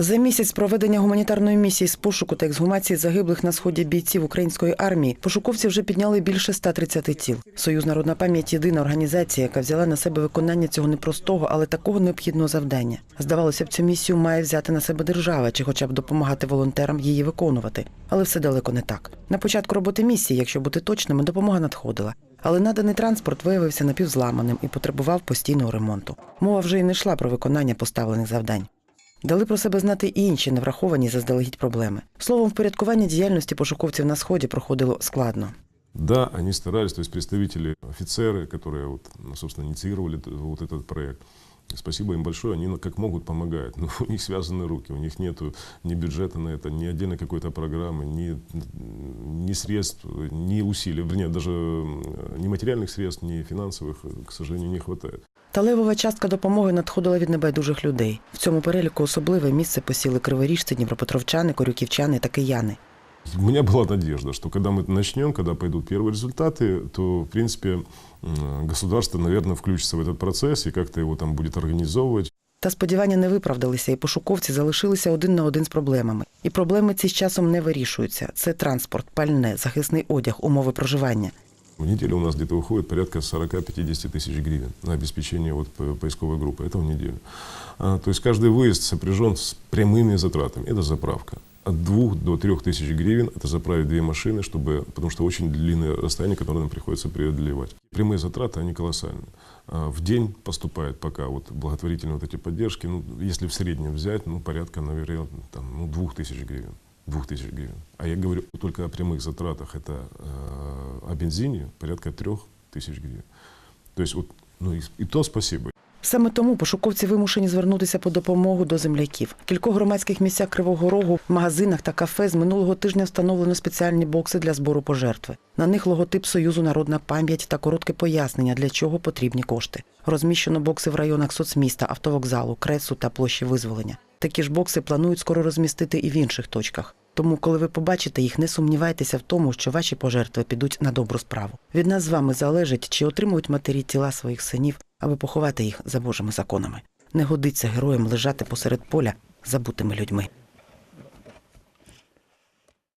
За місяць проведення гуманітарної місії з пошуку та ексгумації загиблих на сході бійців української армії пошуковці вже підняли більше 130 тіл. Союз Народна пам'ять єдина організація, яка взяла на себе виконання цього непростого, але такого необхідного завдання. Здавалося б, цю місію має взяти на себе держава чи хоча б допомагати волонтерам її виконувати. Але все далеко не так. На початку роботи місії, якщо бути точними, допомога надходила. Але наданий транспорт виявився напівзламаним і потребував постійного ремонту. Мова вже й не йшла про виконання поставлених завдань. Дали про себе знати і інші невраховані заздалегідь проблеми. Словом, впорядкування діяльності пошуковців на сході проходило складно. Да, они старались, то есть представители, офицеры, которые, вот, ну, собственно, инициировали т- вот этот проект. Спасибо им большое, они ну, как могут помогают. Но у них связаны руки, у них нет ни бюджета на это, ни отдельной какой-то программы, ни, ни средств, ни усилий, вернее, даже м, ни материальных средств, ни финансовых, э, к сожалению, не хватает. Та левова частка допомоги надходила від небайдужих людей. В цьому переліку особливе місце посіли криворіжці, дніпропетровчани, корюківчани та кияни. У меня была надежда, что когда мы начнем, когда пойдут первые результаты, то, в принципе, м, государство, наверное, включится в этот процесс и как-то его там будет организовывать. Та сподівання не виправдалися, і пошуковці залишилися один на один з проблемами. І проблеми ці з часом не вирішуються. Це транспорт, пальне, захисний одяг, умови проживання. В неделю у нас где-то уходит порядка 40-50 тысяч гривен на обеспечение вот по- поисковой группы. Это в неделю. А, то есть каждый выезд сопряжен с прямыми затратами. Это заправка. От 2 до 3 тысяч гривен это заправить две машины, чтобы, потому что очень длинное расстояние, которое нам приходится преодолевать. Прямые затраты, они колоссальны. А, В день поступает пока вот благотворительные вот эти поддержки, ну, если в среднем взять, ну, порядка, наверное, там, ну, 2 тысяч гривен. 2 тысяч гривен. А я говорю только о прямых затратах. Это э, о бензине порядка 3 тысяч гривен. То есть вот, ну и, и то спасибо. Саме тому пошуковці вимушені звернутися по допомогу до земляків. В кількох громадських місцях Кривого Рогу, в магазинах та кафе з минулого тижня встановлено спеціальні бокси для збору пожертви. На них логотип Союзу Народна пам'ять та коротке пояснення, для чого потрібні кошти. Розміщено бокси в районах соцміста, автовокзалу, кресу та площі визволення. Такі ж бокси планують скоро розмістити і в інших точках. Тому, коли ви побачите їх, не сумнівайтеся в тому, що ваші пожертви підуть на добру справу. Від нас з вами залежить, чи отримують матері тіла своїх синів, аби поховати їх за Божими законами. Не годиться героям лежати посеред поля забутими людьми.